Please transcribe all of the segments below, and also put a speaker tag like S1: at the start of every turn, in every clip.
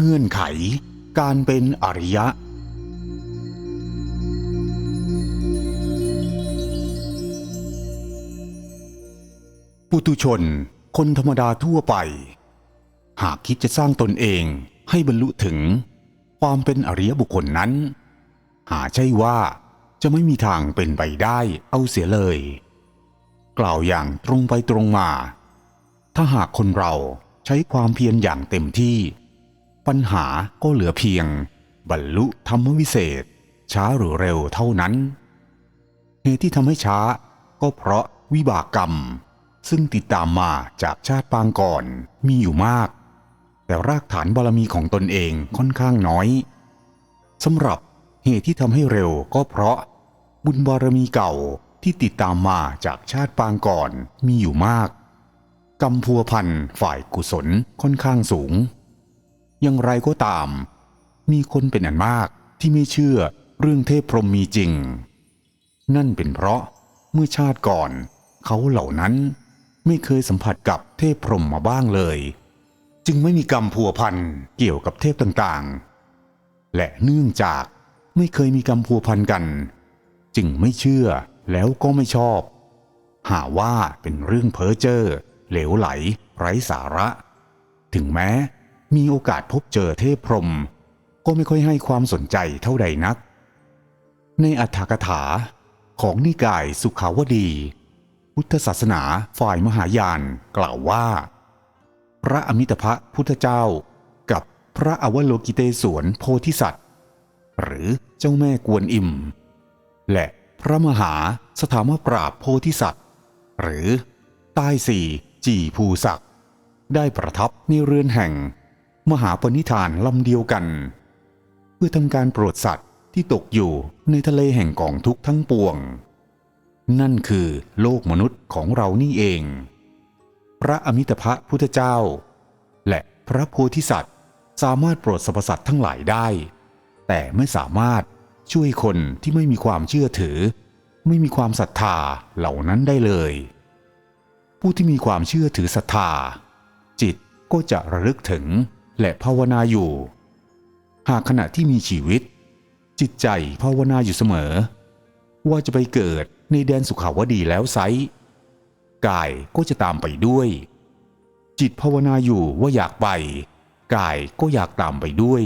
S1: เงื่อนไข การเป็นอริยะ ปุตุชน คนธรรมดาทั่วไป หากคิดจะสร้างตนเองให้บรรลุถึงความเป็นอริยบุคคลนั้น หาใช่ว่าจะไม่มีทางเป็นไปได้เอาเสียเลย กล่าวอย่างตรงไปตรงมา ถ้าหากคนเราใช้ความเพียรอย่างเต็มที่ ปัญหาก็เหลือเพียง บรรลุธรรมวิเศษ ช้าหรือเร็วเท่านั้น เหตุที่ทำให้ช้าก็เพราะวิบากกรรม ซึ่งติดตามมาจากชาติปางก่อนมีอยู่มาก แต่รากฐานบารมีของตนเองค่อนข้างน้อยสำหรับเหตุที่ทำให้เร็วก็เพราะ บุญบารมีเก่าที่ติดตามมาจากชาติปางก่อนมีอยู่มากกรรมพัวพันฝ่ายกุศลค่อนข้างสูง อย่างไรก็ตาม มีคนเป็นอันมากที่ไม่เชื่อเรื่องเทพพรหมมีจริง นั่นเป็นเพราะเมื่อชาติก่อน เขาเหล่านั้นไม่เคยสัมผัสกับเทพพรหมมาบ้างเลย จึงไม่มีกรรมพัวพันเกี่ยวกับเทพต่างๆ และเนื่องจากไม่เคยมีกรรมพัวพันกัน จึงไม่เชื่อแล้วก็ไม่ชอบ หาว่าเป็นเรื่องเพ้อเจ้อเหลวไหล ไร้สาระ ถึงแม้ มีโอกาสพบเจอเทพพรม ก็ไม่ค่อยให้ความสนใจเท่าใดนัก ในอัฏฐกถาของนิกายสุขาวดี พุทธศาสนาฝ่ายมหายานกล่าวว่า พระอมิตภะพุทธเจ้ากับพระอวโลกิเตศวนโพธิสัตว์ หรือเจ้าแม่กวนอิม และพระมหาสถามปราบโพธิสัตว์ หรือใต้สี่จีภูศักดิ์ได้ประทับในเรือนแห่ง มหาปณิธานลำเดียวกัน เพื่อทำการโปรดสัตว์ที่ตกอยู่ในทะเลแห่งกองทุกทั้งปวง นั่นคือโลกมนุษย์ของเรานี่เอง พระอมิตภะพุทธเจ้า และพระโพธิสัตว์สามารถโปรดสรรพสัตว์ทั้งหลายได้ แต่ไม่สามารถช่วยคนที่ไม่มีความเชื่อถือ ไม่มีความศรัทธาเหล่านั้นได้เลย ผู้ที่มีความเชื่อถือศรัทธา จิตก็จะระลึกถึง และภาวนาอยู่ หากขณะที่มีชีวิต จิตใจภาวนาอยู่เสมอ ว่าจะไปเกิดในแดนสุขาวดีแล้วไซกายก็จะตามไปด้วย จิตภาวนาอยู่ว่าอยากไป กายก็อยากตามไปด้วย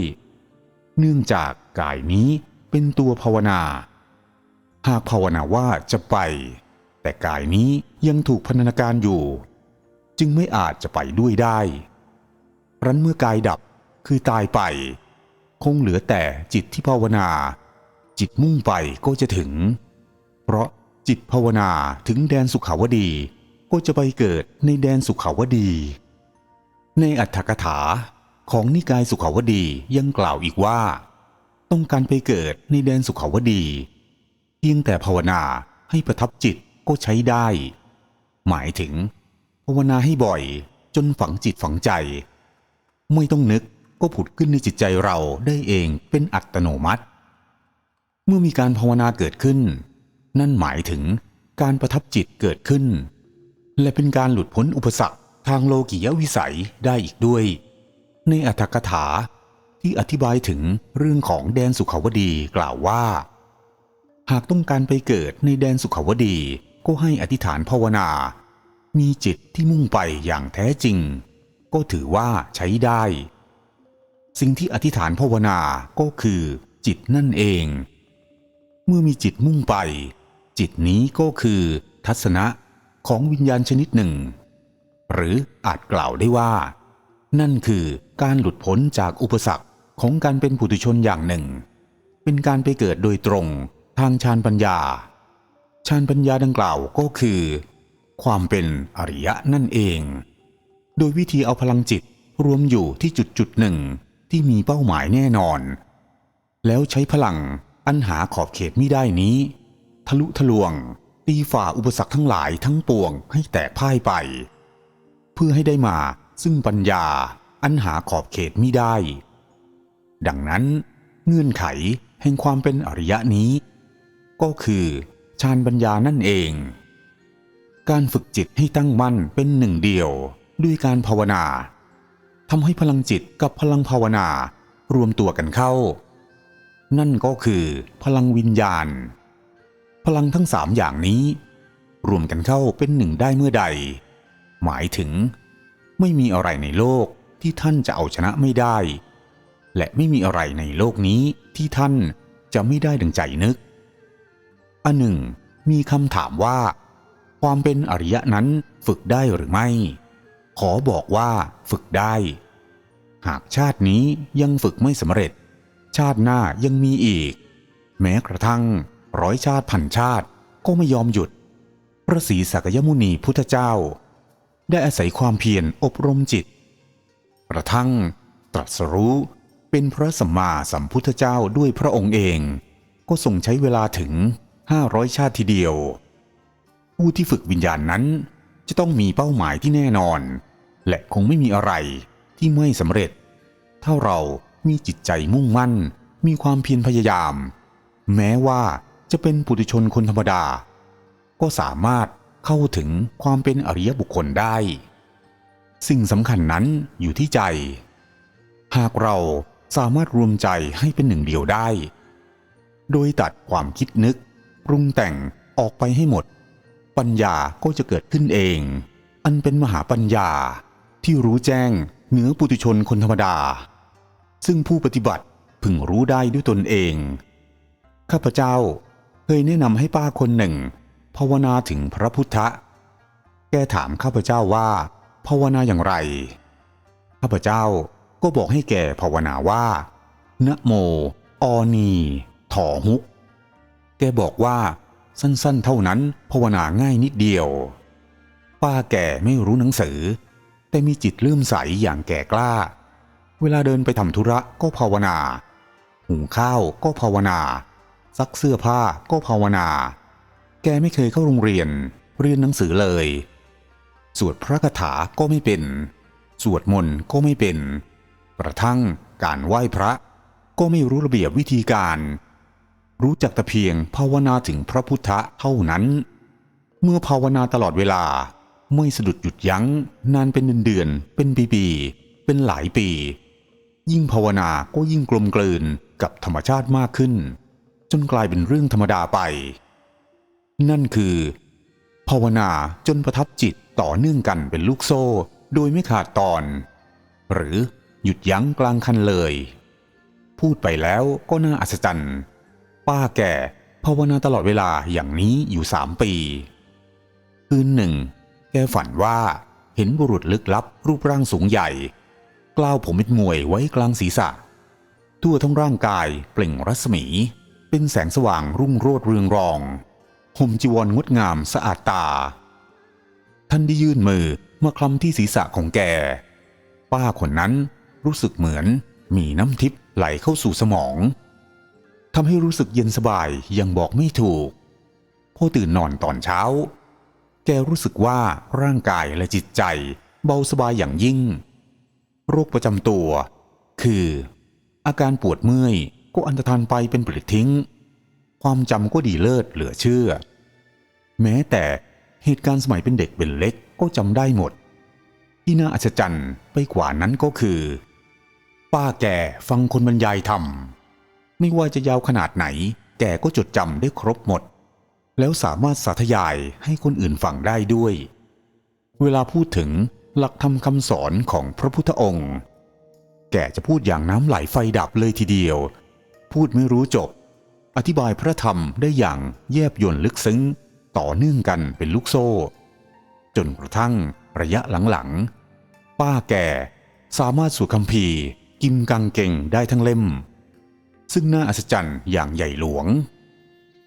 S1: เนื่องจากกายนี้เป็นตัวภาวนา หากภาวนาว่าจะไป แต่กายนี้ยังถูกพันธนาการอยู่ จึงไม่อาจจะไปด้วยได้ รั้นเมื่อกายดับคือตายไป คงเหลือแต่จิตที่ภาวนา จิตมุ่งไปก็จะถึง เพราะจิตภาวนาถึงแดนสุขาวดีก็จะไปเกิดในแดนสุขาวดี ในอัตถกถาของนิกายสุขาวดียังกล่าวอีกว่า ต้องการไปเกิดในแดนสุขาวดี เพียงแต่ภาวนาให้ประทับจิตก็ใช้ได้ หมายถึง ภาวนาให้บ่อยจนฝังจิตฝังใจ ไม่ต้องนึกก็ผุดขึ้นในจิตใจเราได้เองเป็นอัตโนมัติ เมื่อมีการภาวนาเกิดขึ้น นั่นหมายถึงการประทับจิตเกิดขึ้น และเป็นการหลุดพ้นอุปสรรคทางโลกิยวิสัยได้อีกด้วย ในอัตถกถาที่อธิบายถึงเรื่องของแดนสุขาวดีกล่าวว่า หากต้องการไปเกิดในแดนสุขาวดีก็ให้อธิษฐานภาวนา มีจิตที่มุ่งไปอย่างแท้จริง ก็ถือว่าใช้ได้ สิ่งที่อธิษฐานภาวนาก็คือ จิตนั่นเอง เมื่อมีจิตมุ่งไป จิตนี้ก็คือ ทัศนะของวิญญาณชนิดหนึ่ง หรืออาจกล่าวได้ว่า นั่นคือการหลุดพ้นจากอุปสรรคของการเป็นผู้ตุชนอย่างหนึ่ง เป็นการไปเกิดโดยตรงทางฌานปัญญาฌานปัญญาดังกล่าวก็คือ ความเป็นอริยะนั่นเอง โดยวิธีเอาพลังจิตรวมอยู่ที่จุดจุดหนึ่งที่มีเป้าหมายแน่นอน แล้วใช้พลังอันหาขอบเขตไม่ได้นี้ ทะลุทะลวง ตีฝ่าอุปสรรคทั้งหลายทั้งปวงให้แตกพ่ายไป เพื่อให้ได้มาซึ่งปัญญาอันหาขอบเขตมิได้ ดังนั้นเงื่อนไขแห่งความเป็นอริยะนี้ ก็คือฌานปัญญานั่นเอง การฝึกจิตให้ตั้งมั่นเป็นหนึ่งเดียว ด้วยการภาวนาทำให้พลังจิตกับพลังภาวนารวมตัวกันเข้า นั่นก็คือพลังวิญญาณ พลังทั้งสามอย่างนี้ รวมกันเข้าเป็นหนึ่งได้เมื่อใด หมายถึง ไม่มีอะไรในโลกที่ท่านจะเอาชนะไม่ได้ และไม่มีอะไรในโลกนี้ที่ท่านจะไม่ได้ดังใจนึก อันหนึ่ง มีคำถามว่า ความเป็นอริยะนั้นฝึกได้หรือไม่ ขอบอกว่าฝึกได้ หากชาตินี้ยังฝึกไม่สำเร็จ ชาติหน้ายังมีอีก แม้กระทั่งร้อยชาติพันชาติก็ไม่ยอมหยุด พระศรีสักยมุนีพุทธเจ้า ได้อาศัยความเพียรอบรมจิต กระทั่งตรัสรู้เป็นพระสัมมาสัมพุทธเจ้าด้วยพระองค์เอง ก็ทรงใช้เวลาถึง500ชาติทีเดียว ผู้ที่ฝึกวิญญาณนั้น จะต้องมีเป้าหมายที่แน่นอน และคงไม่มีอะไรที่ไม่สำเร็จ ถ้าเรามีจิตใจมุ่งมั่น มีความเพียรพยายาม แม้ว่าจะเป็นปุถุชนคนธรรมดา ก็สามารถเข้าถึงความเป็นอริยบุคคลได้ สิ่งสำคัญนั้นอยู่ที่ใจ หากเราสามารถรวมใจให้เป็นหนึ่งเดียวได้ โดยตัดความคิดนึกปรุงแต่งออกไปให้หมด ปัญญาก็จะเกิดขึ้นเอง อันเป็นมหาปัญญาที่รู้แจ้งเหนือปุถุชนคนธรรมดา ซึ่งผู้ปฏิบัติพึงรู้ได้ด้วยตนเอง ข้าพเจ้าเคยแนะนำให้ป้าคนหนึ่ง ภาวนาถึงพระพุทธแกถามข้าพเจ้าว่า ภาวนาอย่างไร ข้าพเจ้าก็บอกให้แกภาวนาว่า นะโม ออนีถอฮุก แกบอกว่า สั้นๆ เท่านั้นภาวนาง่ายนิดเดียว ป้าแก่ไม่รู้หนังสือ แต่มีจิตเลื่อมใสอย่างแก่กล้า เวลาเดินไปทำธุระก็ภาวนาหุงข้าวก็ภาวนา ซักเสื้อผ้าก็ภาวนา แกไม่เคยเข้าโรงเรียน เรียนหนังสือเลย สวดพระคาถาก็ไม่เป็น สวดมนต์ก็ไม่เป็น กระทั่งการไหว้พระก็ไม่รู้ระเบียบวิธีการ รู้จักแต่เพียงภาวนาถึงพระพุทธเท่านั้น เมื่อภาวนาตลอดเวลาไม่สะดุดหยุดยัง้ง นานเป็นเดือนๆเป็นปีๆเป็นหลายปี ยิ่งภาวนาก็ยิ่งกลมกลืนกับธรรมชาติมากขึ้น จนกลายเป็นเรื่องธรรมดาไป นั่นคือ ภาวนาจนประทับจิตต่อเนื่องกันเป็นลูกโซ่ โดยไม่ขาดตอน หรือหยุดยั้งกลางคันเลย พูดไปแล้วก็น่าอัศจรรย์ ป้าแก่ภาวนาตลอดเวลาอย่างนี้อยู่สามปี คืนหนึ่ง แกฝันว่าเห็นบุรุษลึกลับรูปร่างสูงใหญ่ กล้าวผมเม็ดมวยไว้กลางศีรษะ ทั่วทั้งร่างกายเปล่งรัศมี เป็นแสงสว่างรุ่งโรจน์เรืองรองห่มจีวรงดงามสะอาดตา ท่านได้ยื่นมือมาคลำที่ศีรษะของแก ป้าคนนั้นรู้สึกเหมือนมีน้ำทิพย์ไหลเข้าสู่สมอง ทำให้รู้สึกเย็นสบายยังบอกไม่ถูก พอตื่นนอนตอนเช้า แกรู้สึกว่าร่างกายและจิตใจเบาสบายอย่างยิ่ง โรคประจำตัว คือ อาการปวดเมื่อยก็อันตรธานไปเป็นปลิดทิ้ง ความจำก็ดีเลิศเหลือเชื่อ แม้แต่เหตุการณ์สมัยเป็นเด็กเป็นเล็กก็จำได้หมด ที่น่าอัศจรรย์ไปกว่านั้นก็คือ ป้าแก่ฟังคนบรรยายธรรม ไม่ว่าจะยาวขนาดไหน แกก็จดจำได้ครบหมด แล้วสามารถสาธยายให้คนอื่นฟังได้ด้วย เวลาพูดถึงหลักธรรมคำสอนของพระพุทธองค์ แกจะพูดอย่างน้ำไหลไฟดับเลยทีเดียว พูดไม่รู้จบ อธิบายพระธรรมได้อย่างแยบยลลึกซึ้ง ต่อเนื่องกันเป็นลูกโซ่ จนกระทั่งระยะหลังๆ ป้าแก่สามารถสู่คำพีกิมกังเก่งได้ทั้งเล่ม ซึ่งน่าอัศจรรย์อย่างใหญ่หลวง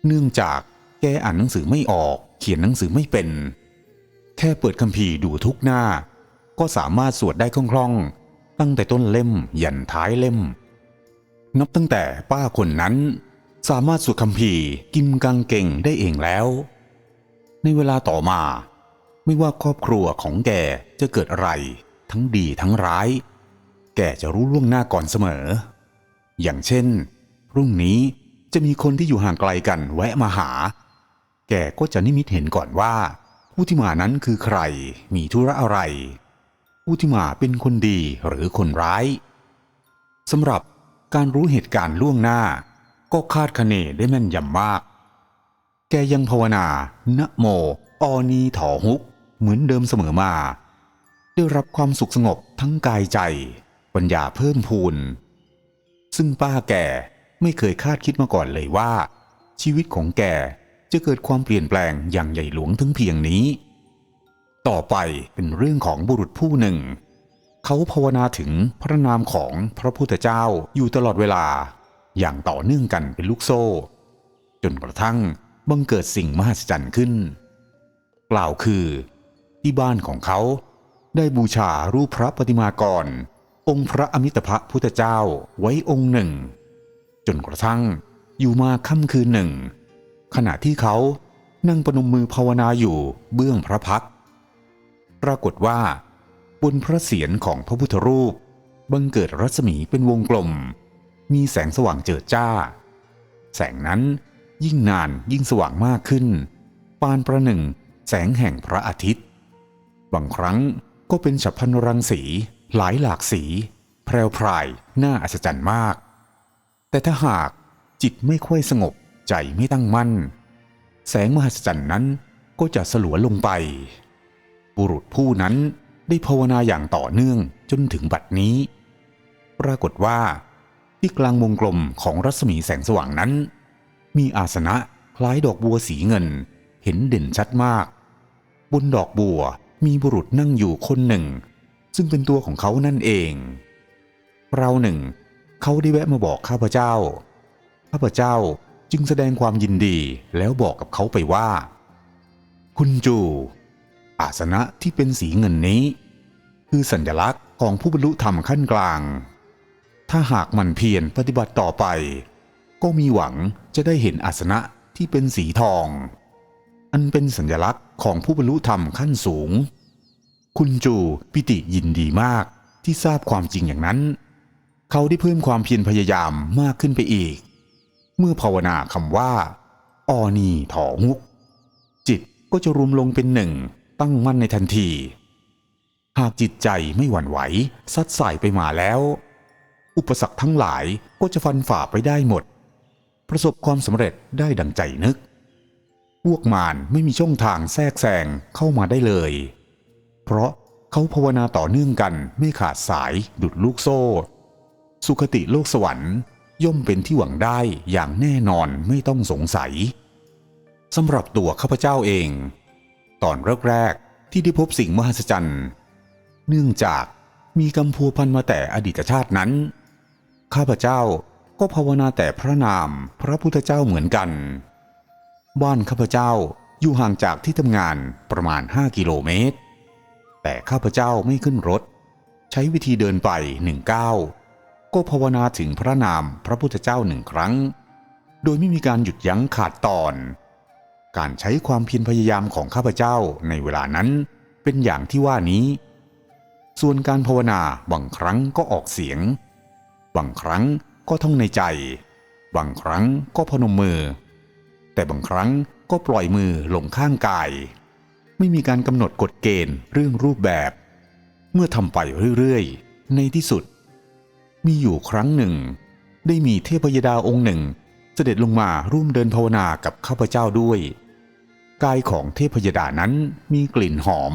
S1: เนื่องจากแกอ่านหนังสือไม่ออก เขียนหนังสือไม่เป็น แค่เปิดคัมภีร์ดูทุกหน้า ก็สามารถสวดได้คล่องๆ ตั้งแต่ต้นเล่มยันท้ายเล่ม นับตั้งแต่ป้าคนนั้น สามารถสวดคัมภีร์กิมกังเก่งได้เองแล้ว ในเวลาต่อมาไม่ว่าครอบครัวของแกจะเกิดอะไร ทั้งดีทั้งร้าย แกจะรู้ล่วงหน้าก่อนเสมอ อย่างเช่น รุ่งนี้จะมีคนที่อยู่ห่างไกลกันแวะมาหา แกก็จะนิมิตเห็นก่อนว่า ผู้ที่มานั้นคือใคร มีธุระอะไร ผู้ที่มาเป็นคนดีหรือคนร้ายสำหรับการรู้เหตุการณ์ล่วงหน้า ก็คาดคะเนได้แม่นยำมาก แกยังภาวนานะโม ออนีถอฮุก เหมือนเดิมเสมอมา ได้รับความสุขสงบทั้งกายใจ ปัญญาเพิ่มพูน ซึ่งป้าแก ไม่เคยคาดคิดมาก่อนเลยว่า ชีวิตของแกจะเกิดความเปลี่ยนแปลงอย่างใหญ่หลวงถึงเพียงนี้ ต่อไปเป็นเรื่องของบุรุษผู้หนึ่ง เขาภาวนาถึงพระนามของพระพุทธเจ้าอยู่ตลอดเวลา อย่างต่อเนื่องกันเป็นลูกโซ่ จนกระทั่งบังเกิดสิ่งมหัศจรรย์ขึ้น กล่าวคือ ที่บ้านของเขาได้บูชารูปพระปฏิมากร องค์พระอมิตภพุทธเจ้าไว้องค์หนึ่ง จนกระทั่งอยู่มาค่ำคืนหนึ่ง ขณะที่เขานั่งประนมมือภาวนาอยู่เบื้องพระพัก ปรากฏว่า บนพระเศียรของพระพุทธรูป บังเกิดรัศมีเป็นวงกลม มีแสงสว่างเจิดจ้า แสงนั้นยิ่งนานยิ่งสว่างมากขึ้น ปานประหนึ่งแสงแห่งพระอาทิตย์ บางครั้งก็เป็นฉับพันรังสีหลายหลากสี แพรวพรายน่าอัศจรรย์มาก แต่ถ้าหากจิตไม่ค่อยสงบใจไม่ตั้งมั่น แสงมหัศจรรย์นั้นก็จะสลัวลงไป บุรุษผู้นั้นได้ภาวนาอย่างต่อเนื่องจนถึงบัดนี้ ปรากฏว่า ที่กลางวงกลมของรัศมีแสงสว่างนั้น มีอาสนะคล้ายดอกบัวสีเงิน เห็นเด่นชัดมาก บนดอกบัวมีบุรุษนั่งอยู่คนหนึ่ง ซึ่งเป็นตัวของเขานั่นเองเราหนึ่ง เขาได้แวะมาบอกข้าพเจ้า ข้าพเจ้าจึงแสดงความยินดีแล้วบอกกับเขาไปว่า คุณจู อาสนะที่เป็นสีเงินนี้ คือสัญลักษณ์ของผู้บรรลุธรรมขั้นกลาง ถ้าหากมันเพียรปฏิบัติต่อไป ก็มีหวังจะได้เห็นอาสนะที่เป็นสีทอง อันเป็นสัญลักษณ์ของผู้บรรลุธรรมขั้นสูง คุณจูปิติยินดีมากที่ทราบความจริงอย่างนั้น เขาได้เพิ่มความเพียรพยายามมากขึ้นไปอีก เมื่อภาวนาคำว่า ออนีถอมุก จิตก็จะรวมลงเป็นหนึ่งตั้งมั่นในทันที หากจิตใจไม่หวั่นไหวซัดสายไปมาแล้ว อุปสรรคทั้งหลายก็จะฟันฝ่าไปได้หมด ประสบความสำเร็จได้ดังใจนึกพวกมารไม่มีช่องทางแทรกแซงเข้ามาได้เลย เพราะเขาภาวนาต่อเนื่องกันไม่ขาดสายดุดลูกโซ่ สุคติโลกสวรรค์ ย่อมเป็นที่หวังได้อย่างแน่นอนไม่ต้องสงสัยสำหรับตัวข้าพเจ้าเอง ตอนแรกๆที่ได้พบสิ่งมหัศจรรย์เนื่องจากมีกำพัวพันมาแต่อดีตชาตินั้น ข้าพเจ้าก็ภาวนาแต่พระนามพระพุทธเจ้าเหมือนกัน บ้านข้าพเจ้าอยู่ห่างจากที่ทำงานประมาณ 5 กิโลเมตร แต่ข้าพเจ้าไม่ขึ้นรถ ใช้วิธีเดินไปหนึ่งก้าว ก็ภาวนาถึงพระนามพระพุทธเจ้าหนึ่งครั้ง โดยไม่มีการหยุดยั้งขาดตอน การใช้ความเพียรพยายามของข้าพเจ้าในเวลานั้นเป็นอย่างที่ว่านี้ ส่วนการภาวนาบางครั้งก็ออกเสียง บางครั้งก็ท่องในใจ บางครั้งก็พนมมือ แต่บางครั้งก็ปล่อยมือลงข้างกาย ไม่มีการกำหนดกฎเกณฑ์เรื่องรูปแบบ เมื่อทำไปเรื่อยๆ ในที่สุด มีอยู่ครั้งหนึ่ง ได้มีเทพยดาองค์หนึ่ง เสด็จลงมาร่วมเดินภาวนากับข้าพเจ้าด้วย กายของเทพยดานั้นมีกลิ่นหอม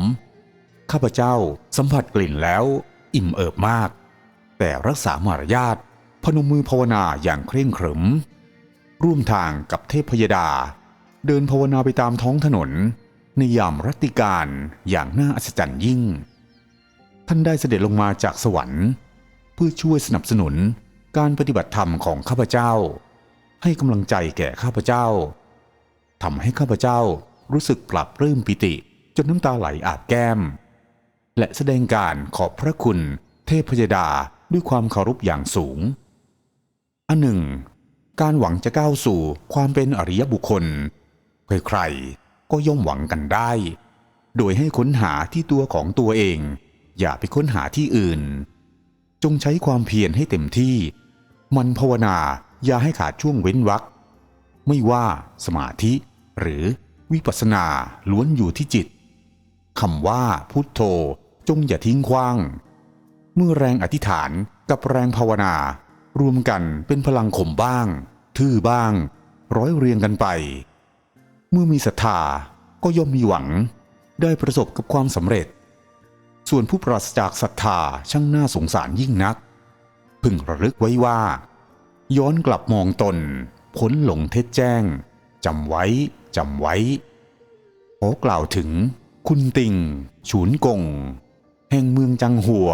S1: ข้าพเจ้าสัมผัสกลิ่นแล้ว อิ่มเอิบมาก แต่รักษามารยาทพนมมือภาวนาอย่างเคร่งขรึม ร่วมทางกับเทพยดา เดินภาวนาไปตามท้องถนน ในยามรัตติการอย่างน่าอัศจรรย์ยิ่ง ท่านได้เสด็จลงมาจากสวรรค์ พื่อช่วยสนับสนุนการปฏิบัติธรรมของข้าพเจ้า ให้กำลังใจแก่ข้าพเจ้าทำให้ข้าพเจ้ารู้สึกปรับปลื้มปิติ จนน้ำตาไหลอาบแก้ม และแสดงการขอบพระคุณ เทพยดาด้วยความเคารพอย่างสูง อันหนึ่ง การหวังจะก้าวสู่ความเป็นอริยบุคคล ใครๆก็ย่อมหวังกันได้ โดยให้ค้นหาที่ตัวของตัวเอง อย่าไปค้นหาที่อื่น จงใช้ความเพียรให้เต็มที่ มันภาวนาอย่าให้ขาดช่วงเว้นวรรคไม่ว่าสมาธิ หรือวิปัสสนาล้วนอยู่ที่จิตคำว่าพุทโธจงอย่าทิ้งขว้าง เมื่อแรงอธิษฐานกับแรงภาวนา รวมกันเป็นพลังข่มบ้าง ทื่อบ้าง ร้อยเรียงกันไป เมื่อมีศรัทธาก็ย่อมมีหวัง ได้ประสบกับความสำเร็จ ส่วนผู้ปราศจากศรัทธาช่างน่าสงสารยิ่งนัก พึงระลึกไว้ว่า ย้อนกลับมองตนพ้นหลงเท็จแจ้งจำไว้จำไว้ขอกล่าวถึง คุณติง ฉูนกง แห่งเมืองจังหัว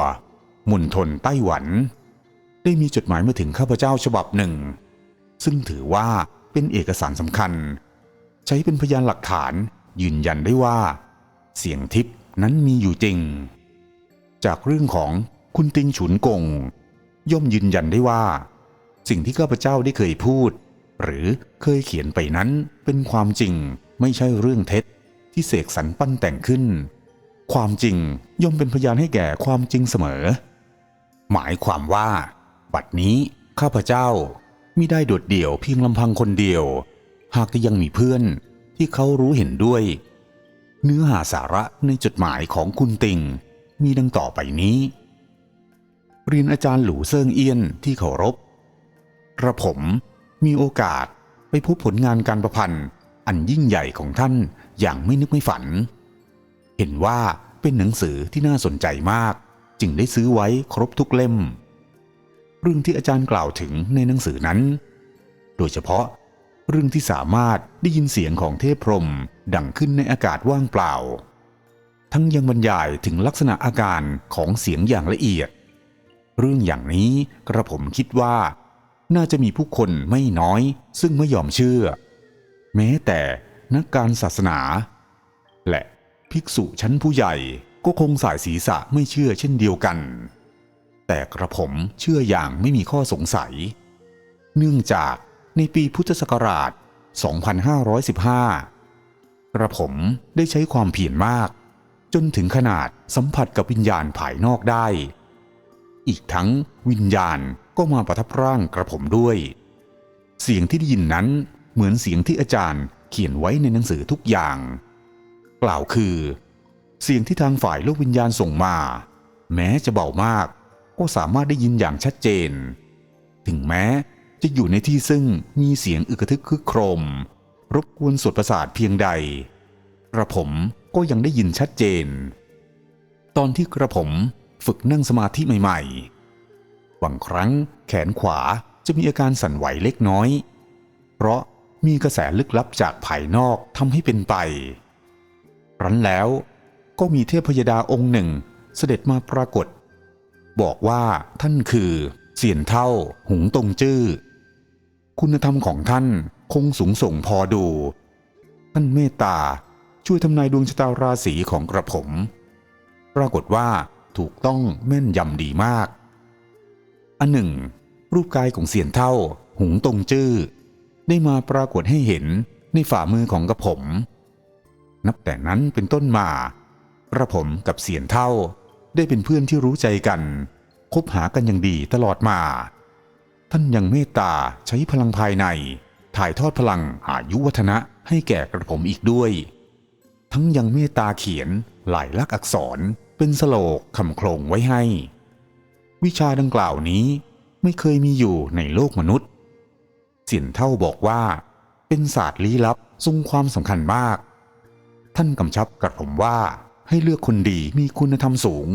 S1: มณฑลไต้หวัน ได้มีจดหมายมาถึงข้าพเจ้าฉบับหนึ่ง ซึ่งถือว่าเป็นเอกสารสำคัญ ใช้เป็นพยานหลักฐานยืนยันได้ว่า เสียงทิพนั้นมีอยู่จริง จากเรื่องของคุณติงฉุนกง ย่อมยืนยันได้ว่า สิ่งที่ข้าพเจ้าได้เคยพูด หรือเคยเขียนไปนั้นเป็นความจริงไม่ใช่เรื่องเท็จที่เสกสรรปั้นแต่งขึ้น ความจริงย่อมเป็นพยานให้แก่ความจริงเสมอ หมายความว่า บัดนี้ข้าพเจ้ามิได้โดดเดี่ยวเพียงลำพังคนเดียว หากจะยังมีเพื่อนที่เขารู้เห็นด้วย เนื้อหาสาระในจดหมายของคุณติง มีดังต่อไปนี้ เรียนอาจารย์หลูเซิงเอี้ยนที่เคารพกระผมมีโอกาสไปพบผลงานการประพันธ์อันยิ่งใหญ่ของท่านอย่างไม่นึกไม่ฝัน เห็นว่าเป็นหนังสือที่น่าสนใจมาก จึงได้ซื้อไว้ครบทุกเล่ม เรื่องที่อาจารย์กล่าวถึงในหนังสือนั้น โดยเฉพาะเรื่องที่สามารถได้ยินเสียงของเทพพรมดังขึ้นในอากาศว่างเปล่า ทั้งยังบรรยายถึงลักษณะอาการของเสียงอย่างละเอียด เรื่องอย่างนี้กระผมคิดว่า น่าจะมีผู้คนไม่น้อยซึ่งไม่ยอมเชื่อ แม้แต่นักการศาสนา และภิกษุชั้นผู้ใหญ่ก็คงสายศีรษะไม่เชื่อเช่นเดียวกัน แต่กระผมเชื่ออย่างไม่มีข้อสงสัย เนื่องจากในปีพุทธศักราช 2515 กระผมได้ใช้ความเพียรมาก นถึงขนาดสัมผัสกับวิญญาณภายนอกได้ อีกทั้งวิญญาณก็มาประทับร่างกระผมด้วย เสียงที่ได้ยินนั้นเหมือนเสียงที่อาจารย์เขียนไว้ในหนังสือทุกอย่าง กล่าวคือ เสียงที่ทางฝ่ายโลกวิญญาณส่งมา แม้จะเบามาก ก็สามารถได้ยินอย่างชัดเจน ถึงแม้จะอยู่ในที่ซึ่งมีเสียงอึกทึกคึกโครม รบกวนสดประสาทเพียงใด กระผม ก็ยังได้ยินชัดเจน ตอนที่กระผมฝึกนั่งสมาธิใหม่ๆบางครั้งแขนขวาจะมีอาการสั่นไหวเล็กน้อย เพราะมีกระแสลึกลับจากภายนอกทำให้เป็นไปรั้นแล้วก็มีเทพยดาองค์หนึ่งเสด็จมาปรากฏ บอกว่าท่านคือเสียนเท่าหุงตรงจื้อ คุณธรรมของท่านคงสูงส่งพอดู ท่านเมตตา ช่วยทำนายดวงชะตาราศีของกระผม ปรากฏว่าถูกต้องแม่นยำดีมาก อันหนึ่ง รูปกายของเสียนเท่า หุงตรงจื้อ ได้มาปรากฏให้เห็นในฝ่ามือของกระผม นับแต่นั้นเป็นต้นมากระผมกับเสียนเท่าได้เป็นเพื่อนที่รู้ใจกัน คบหากันอย่างดีตลอดมา ท่านยังเมตตาใช้พลังภายใน ถ่ายทอดพลังอายุวัฒนะให้แก่กระผมอีกด้วย ทั้งยังเมตตาเขียนหลายลักษณ์อักษรเป็นสโลกคำโครงไว้ให้ วิชาดังกล่าวนี้ไม่เคยมีอยู่ในโลกมนุษย์เสียนเท่าบอกว่า เป็นศาสตร์ลี้ลับทรงความสำคัญมาก ท่านกำชับกับผมว่าให้เลือกคนดีมีคุณธรรมสูง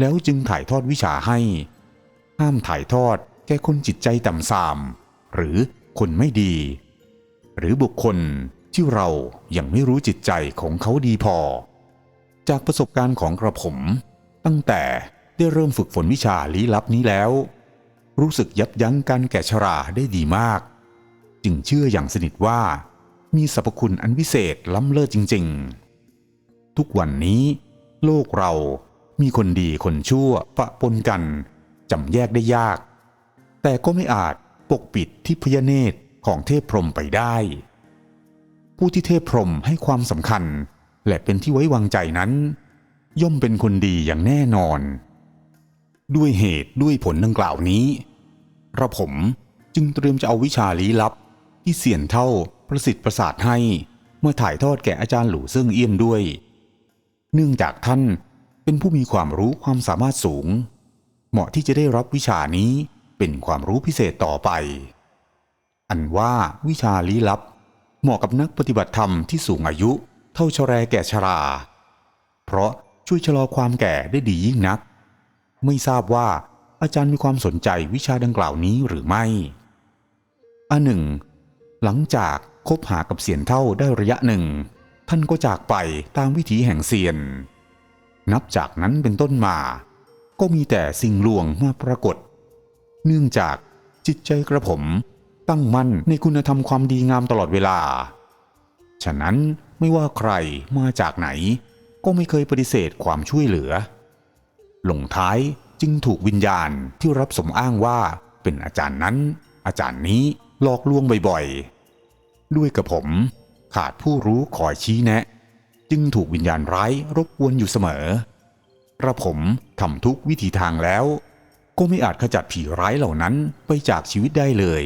S1: แล้วจึงถ่ายทอดวิชาให้ ห้ามถ่ายทอดแก่คนจิตใจต่ำทราม หรือคนไม่ดี หรือบุคคล ที่เรายังไม่รู้จิตใจของเขาดีพอ จากประสบการณ์ของกระผม ตั้งแต่ได้เริ่มฝึกฝนวิชาลี้ลับนี้แล้ว รู้สึกยับยั้งการแก่ชราได้ดีมาก จึงเชื่ออย่างสนิทว่า มีสรรพคุณอันวิเศษล้ำเลิศจริง ๆ ทุกวันนี้ โลกเรามีคนดีคนชั่วปะปนกันจำแยกได้ยาก แต่ก็ไม่อาจปกปิดที่พยเนตรของเทพพรหมไปได้ ผู้ที่เทพพรมให้ความสำคัญ และเป็นที่ไว้วางใจนั้น ย่อมเป็นคนดีอย่างแน่นอน ด้วยเหตุด้วยผลดังกล่าวนี้กระผมจึงเตรียมจะเอาวิชาลี้ลับ ที่เสียนเท่าประสิทธิ์ประสาทให้ เมื่อถ่ายทอดแก่อาจารย์หลู่ซึ่งเอี้ยนด้วย เนื่องจากท่านเป็นผู้มีความรู้ความสามารถสูง เหมาะที่จะได้รับวิชานี้เป็นความรู้พิเศษต่อไป อันว่าวิชาลี้ลับ เหมาะกับนักปฏิบัติธรรมที่สูงอายุ เท่าชแรแก่ชรา เพราะช่วยชะลอความแก่ได้ดียิ่งนัก ไม่ทราบว่าอาจารย์มีความสนใจวิชาดังกล่าวนี้หรือไม่ อันหนึ่ง หลังจากคบหากับเสียนเท่าได้ระยะหนึ่ง ท่านก็จากไปตามวิถีแห่งเซียน นับจากนั้นเป็นต้นมา ก็มีแต่สิ่งลวงมาปรากฏ เนื่องจากจิตใจกระผม ตั้งมั่นในคุณธรรมความดีงามตลอดเวลา ฉะนั้นไม่ว่าใครมาจากไหน ก็ไม่เคยปฏิเสธความช่วยเหลือ หลงท้ายจึงถูกวิญญาณที่รับสมอ้างว่าเป็นอาจารย์นั้น อาจารย์นี้หลอกลวงบ่อยๆ ด้วยกับผมขาดผู้รู้คอยชี้แนะ จึงถูกวิญญาณร้ายรบกวนอยู่เสมอกระผมทำทุกวิธีทางแล้ว ก็ไม่อาจขจัดผีร้ายเหล่านั้นไปจากชีวิตได้เลย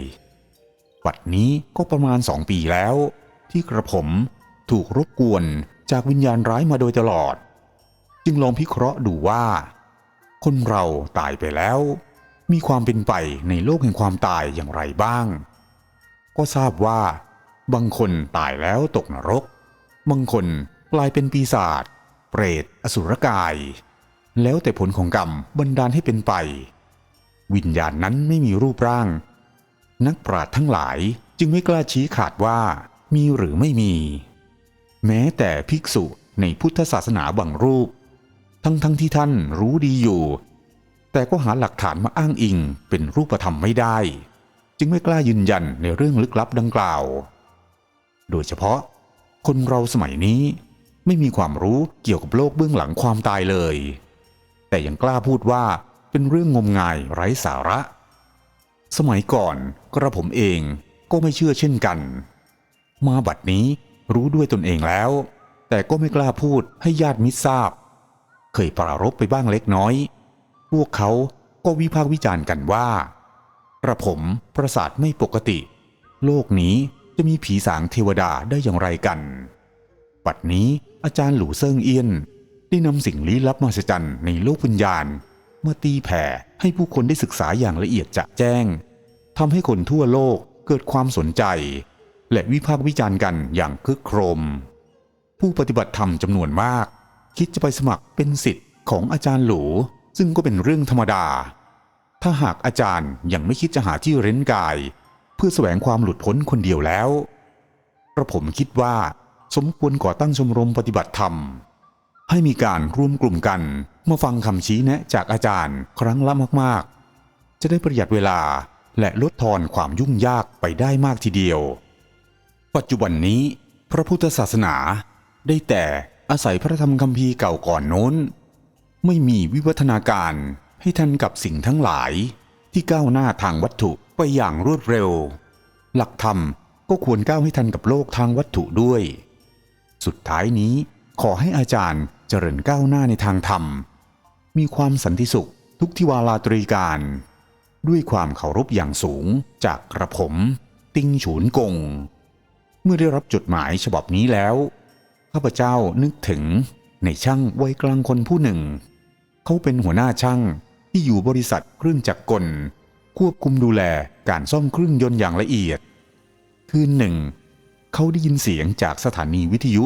S1: ปัดนี้ก็ประมาณสองปีแล้ว ที่กระผมถูกรบกวนจากวิญญาณร้ายมาโดยตลอด จึงลองพิเคราะห์ดูว่า คนเราตายไปแล้ว มีความเป็นไปในโลกแห่งความตายอย่างไรบ้าง ก็ทราบว่า บางคนตายแล้วตกนรก บางคนกลายเป็นปีศาจเปรตอสุรกาย แล้วแต่ผลของกรรมบันดาลให้เป็นไป วิญญาณนั้นไม่มีรูปร่าง นักปราชญ์ทั้งหลายจึงไม่กล้าชี้ขาดว่ามีหรือไม่มี แม้แต่ภิกษุในพุทธศาสนาบางรูป ทั้งทั้งที่ท่านรู้ดีอยู่ แต่ก็หาหลักฐานมาอ้างอิงเป็นรูปธรรมไม่ได้ จึงไม่กล้ายืนยันในเรื่องลึกลับดังกล่าว โดยเฉพาะ คนเราสมัยนี้ไม่มีความรู้เกี่ยวกับโลกเบื้องหลังความตายเลย แต่ยังกล้าพูดว่าเป็นเรื่องงมงายไร้สาระ สมัยก่อนกระผมเองก็ไม่เชื่อเช่นกัน มาบัดนี้รู้ด้วยตนเองแล้ว แต่ก็ไม่กล้าพูดให้ญาติมิตรทราบ เคยปรารบไปบ้างเล็กน้อย พวกเขาก็วิพากษ์วิจารณ์กันว่า กระผมประสาทไม่ปกติ โลกนี้จะมีผีสางเทวดาได้อย่างไรกัน ปัดนี้อาจารย์หลูเซิงเอียน ได้นำสิ่งลี้ลับมหัศจรรย์ในโลกวิญญาณ เมื่อตีแผ่ให้ผู้คนได้ศึกษาอย่างละเอียดจะแจ้งทำให้คนทั่วโลกเกิดความสนใจ และวิพากษ์วิจารณ์กันอย่างคึกโครม ผู้ปฏิบัติธรรมจำนวนมาก คิดจะไปสมัครเป็นสิทธิ์ของอาจารย์หลูซึ่งก็เป็นเรื่องธรรมดา ถ้าหากอาจารย์ยังไม่คิดจะหาที่เร้นกาย เพื่อแสวงความหลุดพ้นคนเดียวแล้วกระผมคิดว่า สมควรก่อตั้งชมรมปฏิบัติธรรม ให้มีการร่วมกลุ่มกันมาฟังคำชี้แนะจากอาจารย์ครั้งละมากๆ จะได้ประหยัดเวลาและลดทอนความยุ่งยากไปได้มากทีเดียว ปัจจุบันนี้ พระพุทธศาสนาได้แต่อาศัยพระธรรมคัมภีร์เก่าก่อนโน้น ไม่มีวิวัฒนาการให้ทันกับสิ่งทั้งหลายที่ก้าวหน้าทางวัตถุไปอย่างรวดเร็ว หลักธรรมก็ควรก้าวให้ทันกับโลกทางวัตถุด้วย สุดท้ายนี้ ขอให้อาจารย์เจริญก้าวหน้าในทางธรรม มีความสันติสุขทุกทิวาลาตรีการ ด้วยความเคารพอย่างสูงจากกระผม ติ้งฉูนกง เมื่อได้รับจดหมายฉบับนี้แล้วข้าพเจ้านึกถึงในช่างวัยกลางคนผู้หนึ่ง เขาเป็นหัวหน้าช่างที่อยู่บริษัทเครื่องจักรกล ควบคุมดูแลการซ่อมเครื่องยนต์อย่างละเอียด คืนหนึ่ง เขาได้ยินเสียงจากสถานีวิทยุ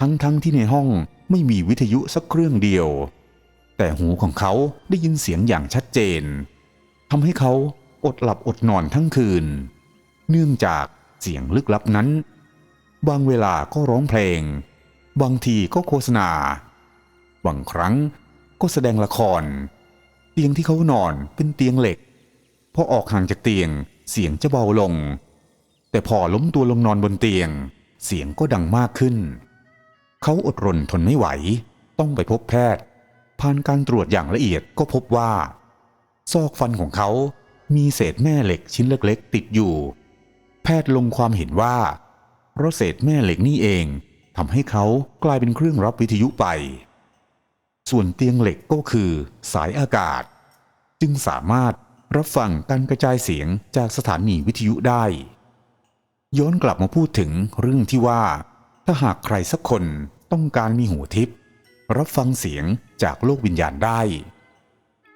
S1: ทั้งๆทที่ในห้องไม่มีวิทยุสักเครื่องเดียว แต่หูของเขาได้ยินเสียงอย่างชัดเจนทำให้เขาอดหลับอดนอนทั้งคืน เนื่องจากเสียงลึกลับนั้น บางเวลาก็ร้องเพลง บางทีก็โฆษณา บางครั้งก็แสดงละคร เตียงที่เขานอนเป็นเตียงเหล็ก พอออกห่างจากเตียงเสียงจะเบาลง แต่พอล้มตัวลงนอนบนเตียง เสียงก็ดังมากขึ้น เขาอดรนทนไม่ไหว ต้องไปพบแพทย์ ผ่านการตรวจอย่างละเอียดก็พบว่า ซอกฟันของเขา มีเศษแม่เหล็กชิ้นเล็กๆ ติดอยู่ แพทย์ลงความเห็นว่า เพราะเศษแม่เหล็กนี่เองทำให้เขากลายเป็นเครื่องรับวิทยุไป ส่วนเตียงเหล็กก็คือ สายอากาศ จึงสามารถรับฟังการกระจายเสียงจากสถานีวิทยุได้ ย้อนกลับมาพูดถึงเรื่องที่ว่า ถ้าหากใครสักคนต้องการมีหูทิพย์รับฟังเสียงจากโลกวิญญาณได้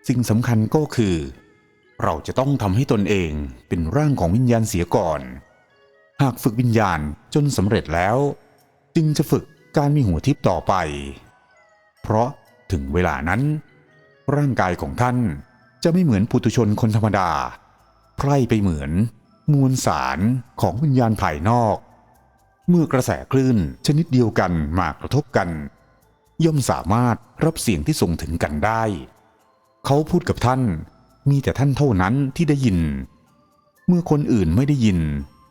S1: สิ่งสำคัญก็คือ เราจะต้องทำให้ตนเองเป็นร่างของวิญญาณเสียก่อน หากฝึกวิญญาณจนสำเร็จแล้ว จึงจะฝึกการมีหัวทิพย์ต่อไป เพราะถึงเวลานั้น ร่างกายของท่านจะไม่เหมือนปุถุชนคนธรรมดาไพร่ไปเหมือน มวลสารของวิญญาณภายนอก เมื่อกระแสคลื่นชนิดเดียวกันมากระทบกัน ย่อมสามารถรับเสียงที่ส่งถึงกันได้ เขาพูดกับท่าน มีแต่ท่านเท่านั้นที่ได้ยิน เมื่อคนอื่นไม่ได้ยิน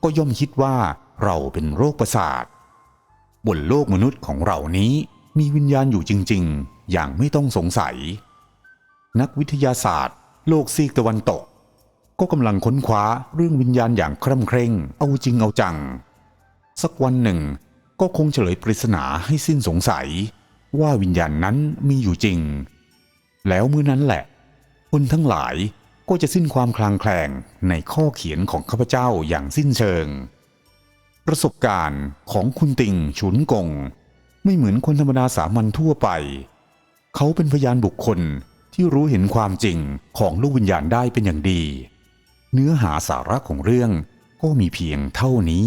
S1: ก็ย่อมคิดว่าเราเป็นโรคประสาท บนโลกมนุษย์ของเรานี้มีวิญญาณอยู่จริง ๆ อย่างไม่ต้องสงสัย นักวิทยาศาสตร์ โลกซีกตะวันตก ก็กำลังค้นคว้าเรื่องวิญญาณอย่างคร่ำเคร่ง เอาจริงเอาจัง สักวันหนึ่ง ก็คงเฉลยปริศนาให้สิ้นสงสัย ว่าวิญญาณนั้นมีอยู่จริง แล้วเมื่อนั้นแหละคนทั้งหลายก็จะสิ้นความคลางแคลงในข้อเขียนของข้าพเจ้าอย่างสิ้นเชิง ประสบการณ์ของคุณติงฉุนกง ไม่เหมือนคนธรรมดาสามัญทั่วไป เขาเป็นพยานบุคคลที่รู้เห็นความจริงของลูกวิญญาณได้เป็นอย่างดี เนื้อหาสาระของเรื่องก็มีเพียงเท่านี้